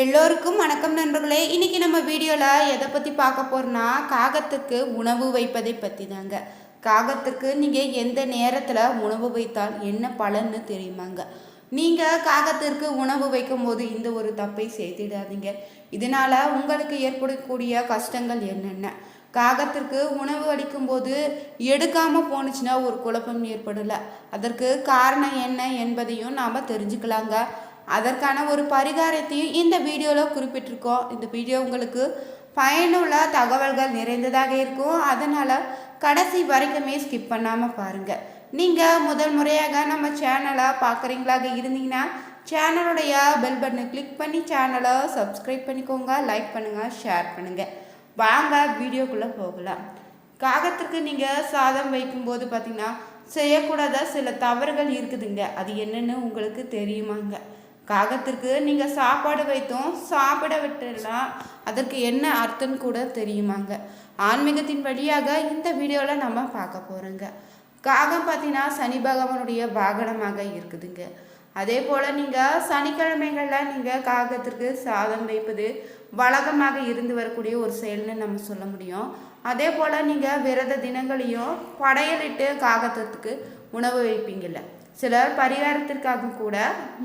எல்லோருக்கும் வணக்கம் நண்பர்களே. இன்றைக்கி நம்ம வீடியோவில் எதை பற்றி பார்க்க போகிறோன்னா காகத்துக்கு உணவு வைப்பதை பற்றி தாங்க காகத்துக்கு நீங்கள் எந்த நேரத்தில் உணவு வைத்தால் என்ன பலன்னு தெரியுமாங்க? நீங்கள் காகத்திற்கு உணவு வைக்கும்போது இந்த ஒரு தப்பை செய்திடாதீங்க இதனால் உங்களுக்கு ஏற்படக்கூடிய கஷ்டங்கள் என்னென்ன? காகத்திற்கு உணவு அளிக்கும்போது எடுக்காமல் போணுச்சுன்னா ஒரு குழப்பம் ஏற்படலை. அதற்கு காரணம் என்ன என்பதையும் நாம் தெரிஞ்சுக்கலாங்க. அதற்கான ஒரு பரிகாரத்தையும் இந்த வீடியோவில் குறிப்பிட்டிருக்கோம். இந்த வீடியோ உங்களுக்கு பயனுள்ள தகவல்கள் நிறைந்ததாக இருக்கும். அதனால் கடைசி வரைக்குமே ஸ்கிப் பண்ணாமல் பாருங்கள் நீங்கள் முதல் முறையாக நம்ம சேனலை பார்க்குறீங்களாக இருந்தீங்கன்னா சேனலுடைய பெல் பட்டனை கிளிக் பண்ணி சேனலை சப்ஸ்கிரைப் பண்ணிக்கோங்க. லைக் பண்ணுங்கள் ஷேர் பண்ணுங்கள் வாங்க வீடியோக்குள்ளே போகலாம். காகத்திற்கு நீங்கள் சாதம் வைக்கும்போது பார்த்திங்கன்னா செய்யக்கூடாத சில தவறுகள் இருக்குதுங்க. அது என்னென்னு உங்களுக்கு தெரியுமாங்க. காகத்திற்கு நீங்கள் சாப்பாடு வைத்தோம் சாப்பிட விட்டுலாம் அதற்கு என்ன அர்த்தம் கூட தெரியுமாங்க. ஆன்மீகத்தின் வழியாக இந்த வீடியோவில் நம்ம பார்க்க போகிறோங்க காகம் பார்த்தீங்கன்னா சனி பகவானுடைய வாகனமாக இருக்குதுங்க. அதே போல் நீங்கள் சனிக்கிழமைகளில் நீங்கள் காகத்திற்கு சாதம் வைப்பது வழக்கமாக இருந்து வரக்கூடிய ஒரு செயல்னு நம்ம சொல்ல முடியும். அதே போல் நீங்கள் விரத தினங்களையும் படையலிட்டு காகத்திற்கு உணவு வைப்பீங்கள்ல சிலர் பரிகாரத்திற்காக கூட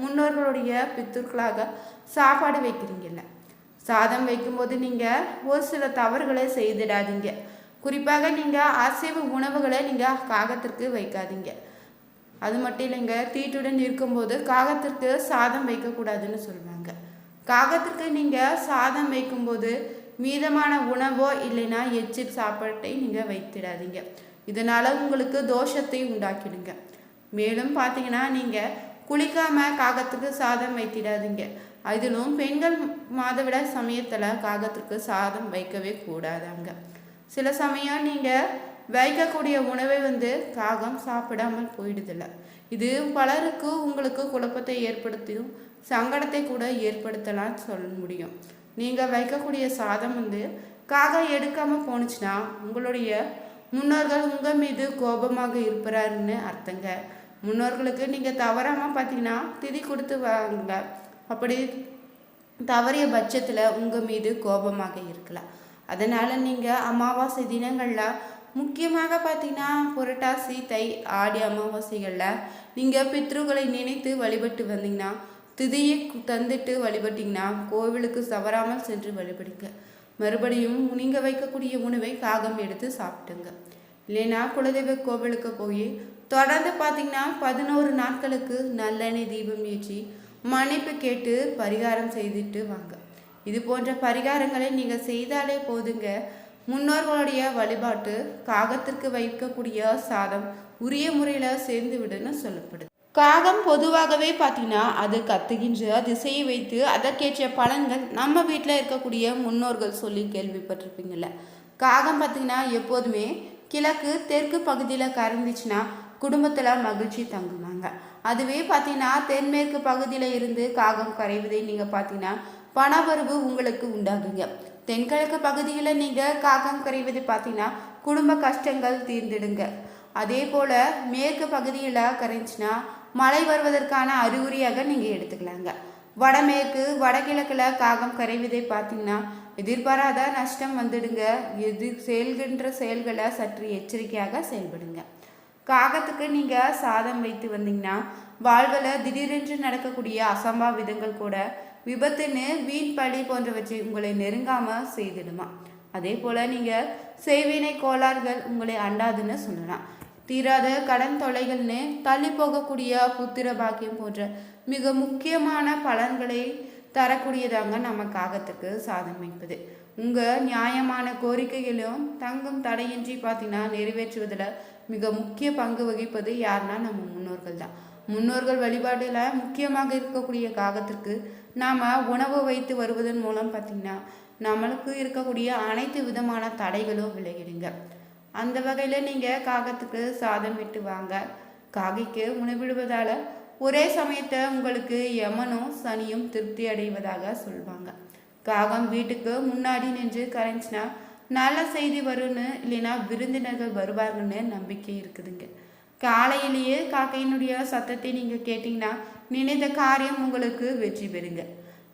முன்னோர்களுடைய பித்தூர்களாக சாப்பாடு வைக்கிறீங்கல்ல. சாதம் வைக்கும்போது நீங்கள் ஒரு சில தவறுகளை செய்திடாதீங்க. குறிப்பாக நீங்கள் அசைவ உணவுகளை நீங்கள் காகத்திற்கு வைக்காதீங்க. அது மட்டும் இல்லைங்க தீட்டுடன் இருக்கும்போது காகத்திற்கு சாதம் வைக்கக்கூடாதுன்னு சொல்லுவாங்க. காகத்திற்கு நீங்கள் சாதம் வைக்கும்போது மீதமான உணவோ இல்லைன்னா எச்சில் சாப்பாட்டை நீங்கள் வைத்திடாதீங்க. இதனால் உங்களுக்கு தோஷத்தை உண்டாக்கிடுங்க. மேலும் பார்த்தீங்கன்னா நீங்கள் குளிக்காமல் காகத்துக்கு சாதம் வைத்திடாதீங்க. அதிலும் பெண்கள் மாதவிட சமயத்தில் காகத்திற்கு சாதம் வைக்கவே கூடாதாங்க. சில சமயம் நீங்கள் வைக்கக்கூடிய உணவை வந்து காகம் சாப்பிடாமல் போயிடுதில்ல. இது பலருக்கு உங்களுக்கு குழப்பத்தை ஏற்படுத்தியும் சங்கடத்தை கூட ஏற்படுத்தலாம் சொல்ல முடியும். நீங்கள் வைக்கக்கூடிய சாதம் வந்து காகம் எடுக்காமல் போணுச்சுன்னா உங்களுடைய முன்னோர்கள் உங்கள் மீது கோபமாக இருப்பாருன்னு அர்த்தங்க. முன்னோர்களுக்கு நீங்கள் தவறாமல் பார்த்தீங்கன்னா திதி கொடுத்து வாங்க. அப்படி தவறிய பட்சத்தில் உங்கள் மீது கோபமாக இருக்கலாம். அதனால் நீங்கள் அமாவாசை தினங்களில் முக்கியமாக பார்த்தீங்கன்னா புரட்டாசி தை ஆடி அமாவாசைகளில் நீங்கள் பித்ருக்களை நினைத்து வழிபட்டு வந்தீங்கன்னா திதியை தந்துட்டு வழிபட்டிங்கன்னா கோவிலுக்கு தவறாமல் சென்று வழிபடுங்க. மறுபடியும் நீங்கள் வைக்கக்கூடிய உணவை காகம் எடுத்து சாப்பிட்டுங்க. இல்லைன்னா குலதெய்வ கோவிலுக்கு போய் தொடர்ந்து பார்த்தீங்கன்னா பதினோரு நாட்களுக்கு நல்லெண்ணெய் தீபம் ஏற்றி மன்னிப்பு கேட்டு பரிகாரம் செய்துட்டு வாங்க. இது போன்ற பரிகாரங்களை நீங்கள் செய்தாலே போதுங்க. முன்னோர்களுடைய வழிபாட்டு காகத்திற்கு வைக்கக்கூடிய சாதம் உரிய முறையில் சேர்ந்து விடுன்னு சொல்லப்படுது. காகம் பொதுவாகவே பார்த்தீங்கன்னா அது கத்துகின்ற திசையை வைத்து அதற்கேற்ற பலன்கள் நம்ம வீட்டில் இருக்கக்கூடிய முன்னோர்கள் சொல்லி கேள்விப்பட்டிருப்பீங்கள்ல காகம் பார்த்தீங்கன்னா எப்போதுமே கிழக்கு தெற்கு பகுதியில் கறந்துச்சுன்னா குடும்பத்தில் மகிழ்ச்சி தங்குவாங்க அதுவே பார்த்தீங்கன்னா தென்மேற்கு பகுதியில் இருந்து காகம் கரைவதை நீங்கள் பார்த்தீங்கன்னா பணவரவு உங்களுக்கு உண்டாகுங்க. தென்கிழக்கு பகுதியில் நீங்கள் காகம் கரைவது பார்த்தீங்கன்னா குடும்ப கஷ்டங்கள் தீர்ந்துடுங்க. அதே போல் மேற்கு பகுதியில் கரைஞ்சினா மழை வருவதற்கான அறிகுறியாக நீங்கள் எடுத்துக்கலாங்க. வடமேற்கு வடகிழக்கில் காகம் கரைவதை பார்த்தீங்கன்னா எதிர்பாராத நஷ்டம் வந்துடுங்க. எதிர் செயல்கின்ற செயல்களை சற்று எச்சரிக்கையாக செயல்படுங்க. காகத்துக்கு நீங்கள் சாதம் வைத்து வந்தீங்கன்னா வாழ்வில் திடீரென்று நடக்கக்கூடிய அசம்பாவிதங்கள் கூட விபத்துன்னு வீண் பழி போன்றவற்றை உங்களை நெருங்காமல் செய்திடுமா? அதே போல் நீங்கள் செய்வினை கோளாறுகள் உங்களை அண்டாதுன்னு சொல்லலாம். தீராத கடன் தொலைகள்னு தள்ளி போகக்கூடிய புத்திர பாக்கியம் போன்ற மிக முக்கியமான பலன்களை தரக்கூடியதாங்க நம்ம காகத்துக்கு சாதம் வைப்பது. உங்கள் நியாயமான கோரிக்கைகளும் தங்கும் தடையின்றி பார்த்தீங்கன்னா நிறைவேற்றுவதில் மிக முக்கிய பங்கு வகிப்பது யாருன்னா நம்ம முன்னோர்கள் தான். முன்னோர்கள் வழிபாட்டில் முக்கியமாக இருக்கக்கூடிய காகத்திற்கு நாம் உணவு வைத்து வருவதன் மூலம் பார்த்திங்கன்னா நம்மளுக்கு இருக்கக்கூடிய அனைத்து விதமான தடைகளும் விளையிடுங்க அந்த வகையில் நீங்கள் காகத்துக்கு சாதம் விட்டு வாங்க. காகைக்கு உணவிடுவதால் ஒரே சமயத்தை உங்களுக்கு யமனும் சனியும் திருப்தி அடைவதாக சொல்லுவாங்க காகம் வீட்டுக்கு முன்னாடி நின்று கரைஞ்சினா நல்ல செய்தி வரும்னு இல்லைன்னா விருந்தினர்கள் வருவார்கள்னு நம்பிக்கை இருக்குதுங்க. காலையிலேயே காக்கையினுடைய சத்தத்தை நீங்கள் கேட்டிங்கன்னா நினைத்த காரியம் உங்களுக்கு வெற்றி பெறுங்க.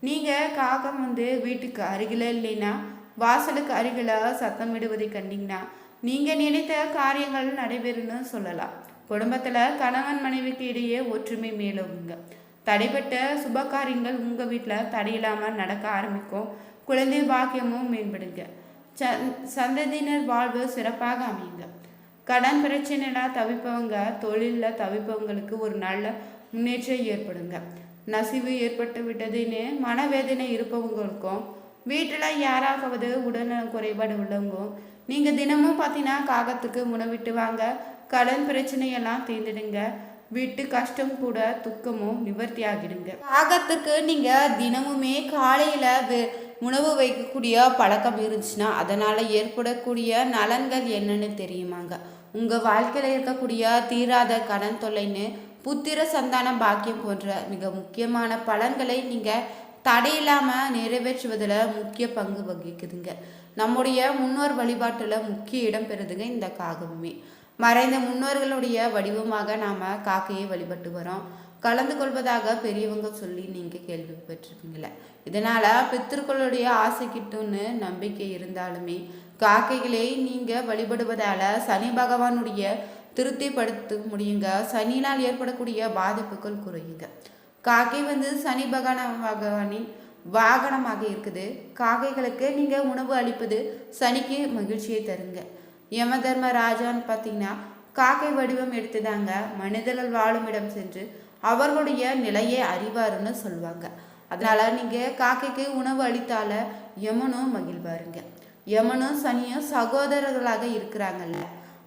நீங்கள் காகம் வந்து வீட்டுக்கு அருகில் இல்லைன்னா வாசலுக்கு அருகில் சத்தமிடுவதை கண்டிங்கன்னா நீங்கள் நினைத்த காரியங்கள் நடைபெறுன்னு சொல்லலாம். குடும்பத்தில் கணவன் மனைவிக்கு இடையே ஒற்றுமை மேலவுங்க தடைப்பட்ட சுப காரியங்கள் உங்கள் வீட்டில் தடையில்லாமல் நடக்க ஆரம்பிக்கும். குழந்தை பாக்கியமும் மேம்படுங்க. சந்ததியினர் வாழ்வு சிறப்பாக அமையுங்க. கடன் பிரச்சனையில தவிப்பவங்க தொழிலில் தவிப்பவங்களுக்கு ஒரு நல்ல முன்னேற்றம் ஏற்படுங்க. நசிவு ஏற்பட்டு விட்டதுன்னு மனவேதனை இருப்பவங்களுக்கும் வீட்டில் யாராவது உடல்நல குறைபாடு உள்ளவங்க நீங்கள் தினமும் பார்த்தீங்கன்னா காகத்துக்கு உணவிட்டு வாங்க கடன் பிரச்சனையெல்லாம் தீர்ந்துடுங்க. வீட்டு கஷ்டம் கூட துக்கமும் நிவர்த்தி ஆகிடுங்க காகத்துக்கு நீங்கள் தினமுமே காலையில் உணவு வைக்கக்கூடிய பழக்கம் இருந்துச்சுன்னா அதனால் ஏற்படக்கூடிய நலன்கள் என்னன்னு தெரியுமாங்க? உங்கள் வாழ்க்கையில் இருக்கக்கூடிய தீராத கடன் தொல்லைன்னு புத்திர சந்தான பாக்கியம் போன்ற மிக முக்கியமான பலன்களை நீங்கள் தடையில்லாமல் நிறைவேற்றுவதில் முக்கிய பங்கு வகிக்குதுங்க. நம்முடைய முன்னோர் வழிபாட்டில் முக்கிய இடம் பெறுதுங்க இந்த காகமே மறைந்த முன்னோர்களுடைய வடிவமாக நாம் காக்கையை வழிபட்டு வரோம் கலந்து கொள்வதாக பெரியவங்க சொல்லி நீங்கள் கேள்விப்பட்டிருப்பீங்களே இதனால் பித்திருக்களுடைய ஆசை கிட்டும்னு நம்பிக்கை இருந்தாலுமே காக்கைகளை நீங்கள் வழிபடுவதால் சனி பகவானுடைய திருப்திப்படுத்த முடியுங்க. சனினால் ஏற்படக்கூடிய பாதிப்புகள் குறையுங்க. காக்கை வந்து சனி பகவான பகவானின் வாகனமாக இருக்குது. காக்கைகளுக்கு நீங்கள் உணவு அளிப்பது சனிக்கு மகிழ்ச்சியை தருங்க. யம தர்ம ராஜான்னு பார்த்தீங்கன்னா காக்கை வடிவம் எடுத்துதாங்க மனிதர்கள் வாழும் இடம் சென்று அவர்களுடைய நிலையை அறிவாருன்னு சொல்லுவாங்க அதனால நீங்கள் காக்கைக்கு உணவு அளித்தால யமனும் மகிழ்வாருங்க. யமனும் சனியும் சகோதரர்களாக இருக்கிறாங்கல்ல.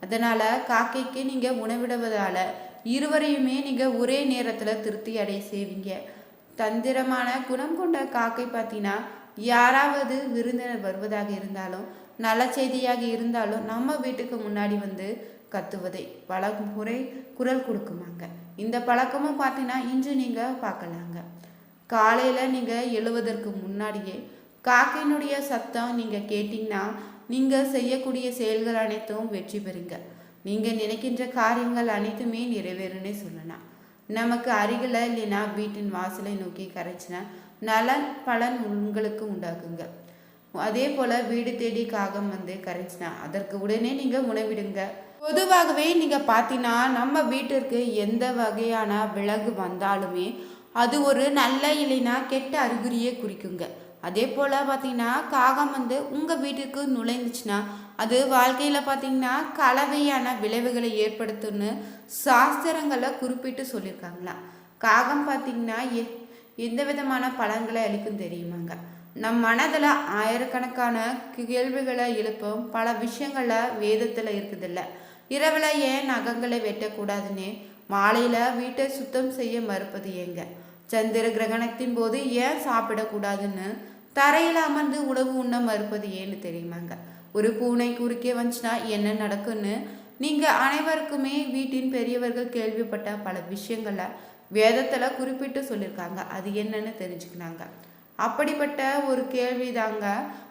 அதனால காக்கைக்கு நீங்கள் உணவிடுவதால் இருவரையுமே நீங்கள் ஒரே நேரத்தில் திருப்தி அடைய செய்வீங்க. தந்திரமான குணம் கொண்ட காக்கை பார்த்தீங்கன்னா யாராவது விருந்தினர் வருவதாக இருந்தாலும் நல்ல செய்தியாக இருந்தாலும் நம்ம வீட்டுக்கு முன்னாடி வந்து கத்துவதை. பல முறை குரல் கொடுக்குமாங்க. இந்த பழக்கமும் பார்த்தீங்கன்னா இன்று நீங்கள் பார்க்கலாங்க காலையில் நீங்கள் எழுவதற்கு முன்னாடியே காக்கையினுடைய சத்தம் நீங்கள் கேட்டிங்கன்னா நீங்கள் செய்யக்கூடிய செயல்கள் அனைத்தும் வெற்றி பெறுங்க. நீங்கள் நினைக்கின்ற காரியங்கள் அனைத்துமே நிறைவேறும்னே சொல்லலாம். நமக்கு அருகில் இல்லைன்னா வீட்டின் வாசலை நோக்கி கரைச்சினா நலன் பலன் உங்களுக்கு உண்டாக்குங்க அதே போல் வீடு தேடி காகம் வந்து கரைச்சினா அதற்கு உடனே நீங்கள் உணவிடுங்க பொதுவாகவே நீங்கள் பார்த்தீங்கன்னா நம்ம வீட்டிற்கு எந்த வகையான விலகு வந்தாலுமே அது ஒரு நல்ல இல்லைன்னா கெட்ட அறிகுறியே குறிக்குங்க. அதே போல் பார்த்தீங்கன்னா காகம் வந்து உங்கள் வீட்டுக்கு நுழைந்துச்சுன்னா அது வாழ்க்கையில் பார்த்தீங்கன்னா கலவையான விளைவுகளை ஏற்படுத்தும்னு சாஸ்திரங்களை குறிப்பிட்டு சொல்லியிருக்காங்களாம் காகம் பார்த்தீங்கன்னா எ எந்த விதமான பலன்களை அளிக்கும் தெரியுமாங்க? நம் மனதில் ஆயிரக்கணக்கான கேள்விகளை எழுப்பும் பல விஷயங்களில் வேதத்தில் இருக்குதில்ல. இரவில் ஏன் நகங்களை வெட்டக்கூடாதுன்னு? மாலையில் வீட்டை சுத்தம் செய்ய மறுப்பது ஏங்க? சந்திர கிரகணத்தின் போது ஏன் சாப்பிடக்கூடாதுன்னு? தரையில் அமர்ந்து உணவு உண்ண மறுப்பது ஏன்னு தெரியுமாங்க? ஒரு பூனை குறுக்கே வந்துச்சுன்னா என்ன நடக்குன்னு நீங்கள் அனைவருக்குமே வீட்டின் பெரியவர்கள் கேள்விப்பட்ட பல விஷயங்களை வேதத்தில் குறிப்பிட்டு சொல்லியிருக்காங்க அது என்னன்னு தெரிஞ்சுக்கினாங்க அப்படிப்பட்ட ஒரு கேள்வி தாங்க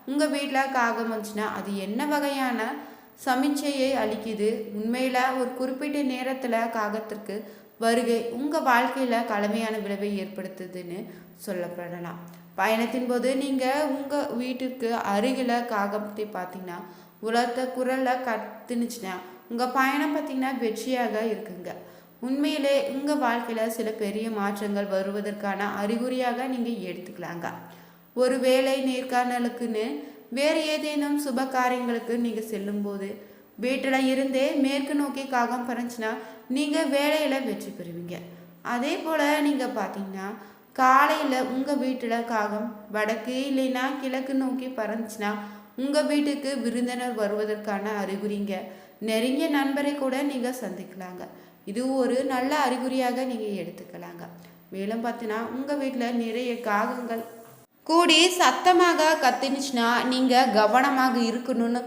உங்கள் வீட்டில் காகம் வந்துச்சுன்னா அது என்ன வகையான சமிச்சையை அளிக்குது. உண்மையில் ஒரு குறிப்பிட்ட நேரத்தில் காகத்திற்கு வருகை உங்கள் வாழ்க்கையில் கலமையான விளைவை ஏற்படுத்துதுன்னு சொல்லப்படலாம். பயணத்தின் போது நீங்கள் உங்கள் வீட்டிற்கு அருகில் காகத்தை பார்த்தீங்கன்னா உலகத்தை குரலில் கத்துனுச்சுன்னா உங்கள் பயணம் பார்த்தீங்கன்னா வெற்றியாக இருக்குங்க. உண்மையிலே உங்கள் வாழ்க்கையில் சில பெரிய மாற்றங்கள் வருவதற்கான அறிகுறியாக நீங்கள் எடுத்துக்கலாங்க. ஒரு வேலை நேர்காணலுக்குன்னு வேறு ஏதேனும் சுப காரியங்களுக்கு நீங்கள் செல்லும்போது வீட்டில் இருந்தே மேற்கு நோக்கி காகம் பறந்துச்சுன்னா நீங்கள் வேலையில் வெற்றி பெறுவீங்க. அதே போல் நீங்கள் பார்த்தீங்கன்னா காலையில் உங்கள் வீட்டில் காகம் வடக்கு இல்லைன்னா கிழக்கு நோக்கி பறந்துச்சுன்னா உங்கள் வீட்டுக்கு விருந்தினர் வருவதற்கான அறிகுறிங்க. நெருங்கிய நண்பரை கூட நீங்கள் சந்திக்கலாங்க. இது ஒரு நல்ல அறிகுறியாக நீங்கள் எடுத்துக்கலாங்க. மேலும் பார்த்தீங்கன்னா உங்கள் வீட்டில் நிறைய காகங்கள் கூடி சத்தமாக கத்துனுச்சுன்னா நீங்கள் கவனமாக இருக்கணும்னு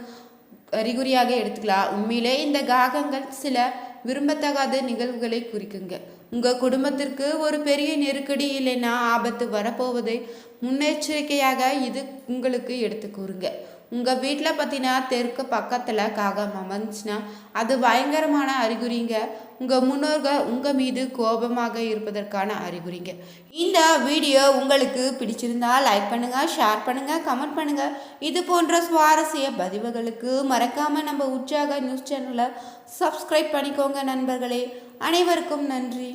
அறிகுறியாக எடுத்துக்கலாம். உண்மையிலே இந்த காகங்கள் சில விரும்பத்தகாத நிகழ்வுகளை குறிக்குங்க. உங்கள் குடும்பத்திற்கு ஒரு பெரிய நெருக்கடி இல்லைன்னா ஆபத்து வரப்போவதை முன்னெச்சரிக்கையாக இது உங்களுக்கு எடுத்து கூறுங்க. உங்கள் வீட்டில் பார்த்தீங்கன்னா தெற்கு பக்கத்தில் காகம் அமர்ந்துச்சுன்னா அது பயங்கரமான அறிகுறிங்க. உங்கள் முன்னோர்கள் உங்கள் மீது கோபமாக இருப்பதற்கான அறிகுறிங்க. இந்த வீடியோ உங்களுக்கு பிடிச்சிருந்தா லைக் பண்ணுங்கள் ஷேர் பண்ணுங்கள் கமெண்ட் பண்ணுங்கள் இது போன்ற சுவாரஸ்ய பதிவுகளுக்கு மறக்காமல் நம்ம உற்சாக நியூஸ் சேனலை சப்ஸ்கிரைப் பண்ணிக்கோங்க நண்பர்களே. அனைவருக்கும் நன்றி.